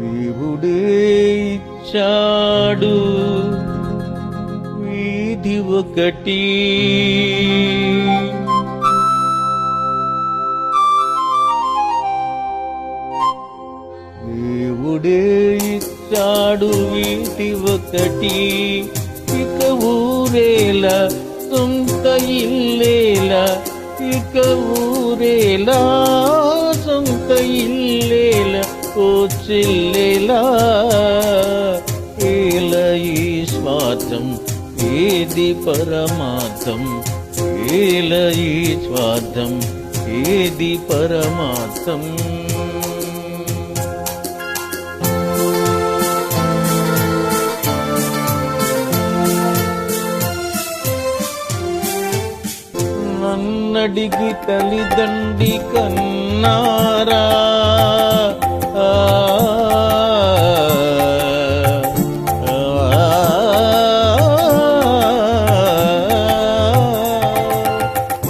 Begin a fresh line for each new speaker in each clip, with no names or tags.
దేవుడే ఇచ్చాడు వీధి ఒకటి. దేవుడే ఇచ్చాడు వీధి ఒకటి. ఇక ఊరేలా సొంత ఇల్లేలా ఇక ఊరేలా సొంత ఇల్లేలా ఓ ఏల ఈ స్వార్థం ఏది పరమార్థం? ఏల ఈ స్వార్థం ఏది పరమార్థం? అడిగి తల్లిదండ్రి కన్నారా?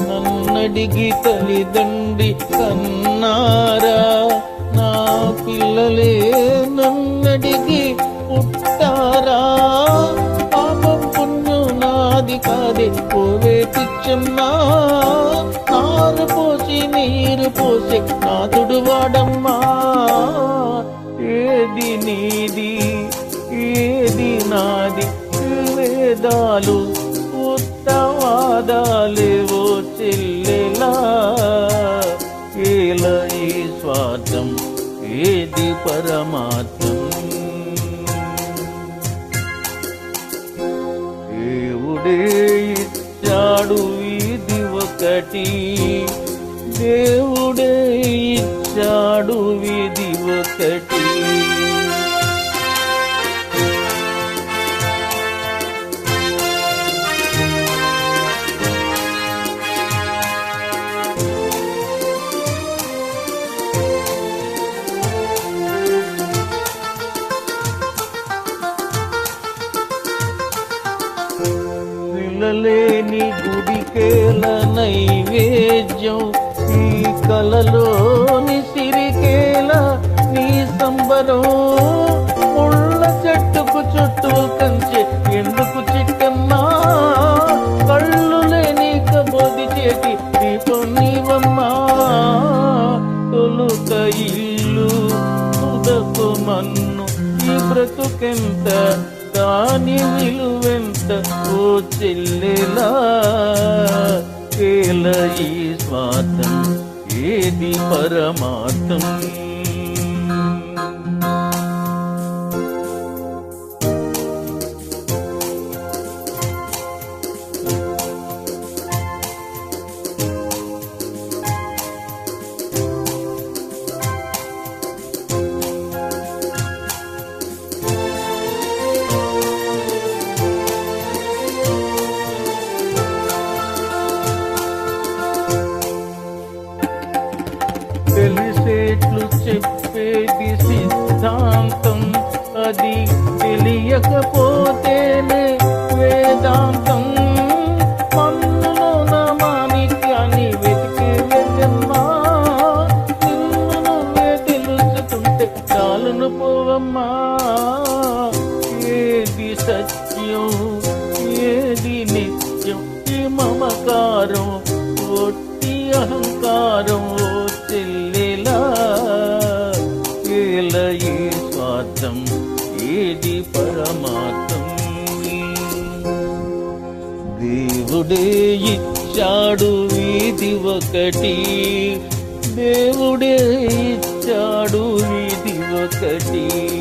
నన్నడిగి తల్లిదండ్రి కన్నారా? నా పిల్లలే నన్నడిగి పుట్టారా? పాపం పుణ్యం నాది కాదే పోవే పిచ్చమ్మా నారు పోసి నీరు పోసి నాదుడు వాడమ్మా. ఏది నీది ఏది నాది? వేదాలు ఉత్తవాదాలేవో చెల్లెలా. ఏల ఈ స్వార్థం ఏది పరమార్థం? దేవుడే ఇచ్చాడు ఒకటి దేవుడే ఇచ్చాడు విధి ఒకటి. పిల్లలేని గుడికేల నైవేద్యం. ఈ కలలోని సిరికేల నీ సంబరం. ముళ్ళ చెట్టుకు చుట్టూ కంచె ఎందుకు చిట్టమ్మా కళ్ళు లేని కబోది చేతి దీపం నీవమ్మా. తొలుత ఇల్లు తుదకు మన్ను ఈ బ్రతుకెంత? దాని విలువెంత? ఓ చెల్లెలా ఏల ఈ స్వార్థం ఏది పరమార్థం? చాలును ఏది సత్యం ఏది నిత్యం ఈ మమకారం ఒట్టి అహంకారం చెల్లెలా ఏల స్వార్థం ఏది పరమార్థం? దేవుడే ఇచ్చాడు వీధి ఒకటి దేవుడే ఇచ్చాడు వీధి ఒకటి